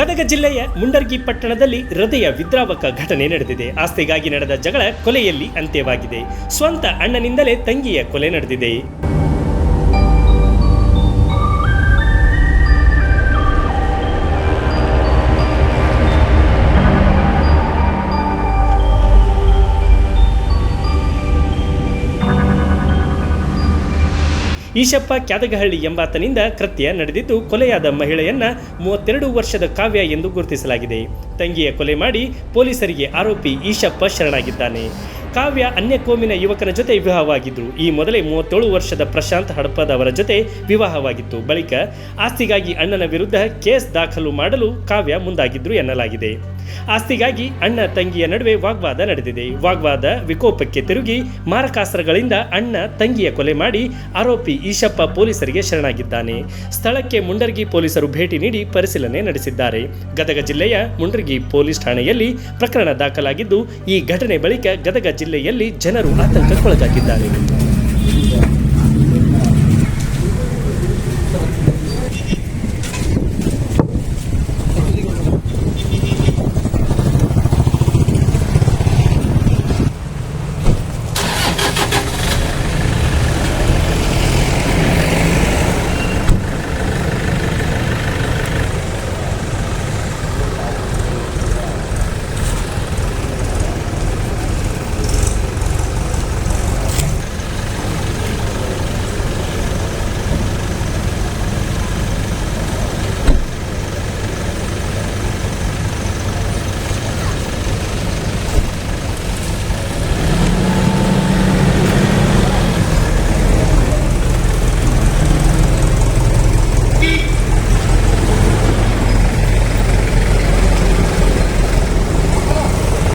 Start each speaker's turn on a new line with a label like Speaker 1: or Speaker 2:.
Speaker 1: ಗದಗ ಜಿಲ್ಲೆಯ ಮುಂಡರ್ಗಿ ಪಟ್ಟಣದಲ್ಲಿ ಹೃದಯ ವಿದ್ರಾವಕ ಘಟನೆ ನಡೆದಿದೆ. ಆಸ್ತಿಗಾಗಿ ನಡೆದ ಜಗಳ ಕೊಲೆಯಲ್ಲಿ ಅಂತ್ಯವಾಗಿದೆ. ಸ್ವಂತ ಅಣ್ಣನಿಂದಲೇ ತಂಗಿಯ ಕೊಲೆ ನಡೆದಿದೆ. ಈಶಪ್ಪ ಕ್ಯಾದಗಹಳ್ಳಿ ಎಂಬಾತನಿಂದ ಕೃತ್ಯ ನಡೆದಿದ್ದು ಕೊಲೆಯಾದ ಮಹಿಳೆಯನ್ನ ಮೂವತ್ತೆರಡು ವರ್ಷದ ಕಾವ್ಯ ಎಂದು ಗುರುತಿಸಲಾಗಿದೆ. ತಂಗಿಯ ಕೊಲೆ ಮಾಡಿ ಪೊಲೀಸರಿಗೆ ಆರೋಪಿ ಈಶಪ್ಪ ಶರಣಾಗಿದ್ದಾನೆ. ಕಾವ್ಯ ಅನ್ಯ ಕೋಮಿನ ಯುವಕನ ಜೊತೆ ವಿವಾಹವಾಗಿದ್ದರು ಈ ಮೊದಲೇ ಮೂವತ್ತೇಳು ವರ್ಷದ ಪ್ರಶಾಂತ್ ಹಡಪದವರ ಜೊತೆ ವಿವಾಹವಾಗಿತ್ತು. ಬಳಿಕ ಆಸ್ತಿಗಾಗಿ ಅಣ್ಣನ ವಿರುದ್ಧ ಕೇಸ್ ದಾಖಲು ಮಾಡಲು ಕಾವ್ಯ ಮುಂದಾಗಿದ್ರು ಎನ್ನಲಾಗಿದೆ. ಆಸ್ತಿಗಾಗಿ ಅಣ್ಣ ತಂಗಿಯ ನಡುವೆ ವಾಗ್ವಾದ ನಡೆದಿದೆ. ವಾಗ್ವಾದ ವಿಕೋಪಕ್ಕೆ ತಿರುಗಿ ಮಾರಕಾಸ್ತ್ರಗಳಿಂದ ಅಣ್ಣ ತಂಗಿಯ ಕೊಲೆ ಮಾಡಿ ಆರೋಪಿ ಈಶಪ್ಪ ಪೊಲೀಸರಿಗೆ ಶರಣಾಗಿದ್ದಾನೆ. ಸ್ಥಳಕ್ಕೆ ಮುಂಡರ್ಗಿ ಪೊಲೀಸರು ಭೇಟಿ ನೀಡಿ ಪರಿಶೀಲನೆ ನಡೆಸಿದ್ದಾರೆ. ಗದಗ ಜಿಲ್ಲೆಯ ಮುಂಡರ್ಗಿ ಪೊಲೀಸ್ ಠಾಣೆಯಲ್ಲಿ ಪ್ರಕರಣ ದಾಖಲಾಗಿದ್ದು, ಈ ಘಟನೆ ಬಳಿಕ ಗದಗ ಜಿಲ್ಲೆಯಲ್ಲಿ ಜನರು ಆತಂಕಕ್ಕೊಳಗಾಗಿದ್ದಾರೆ.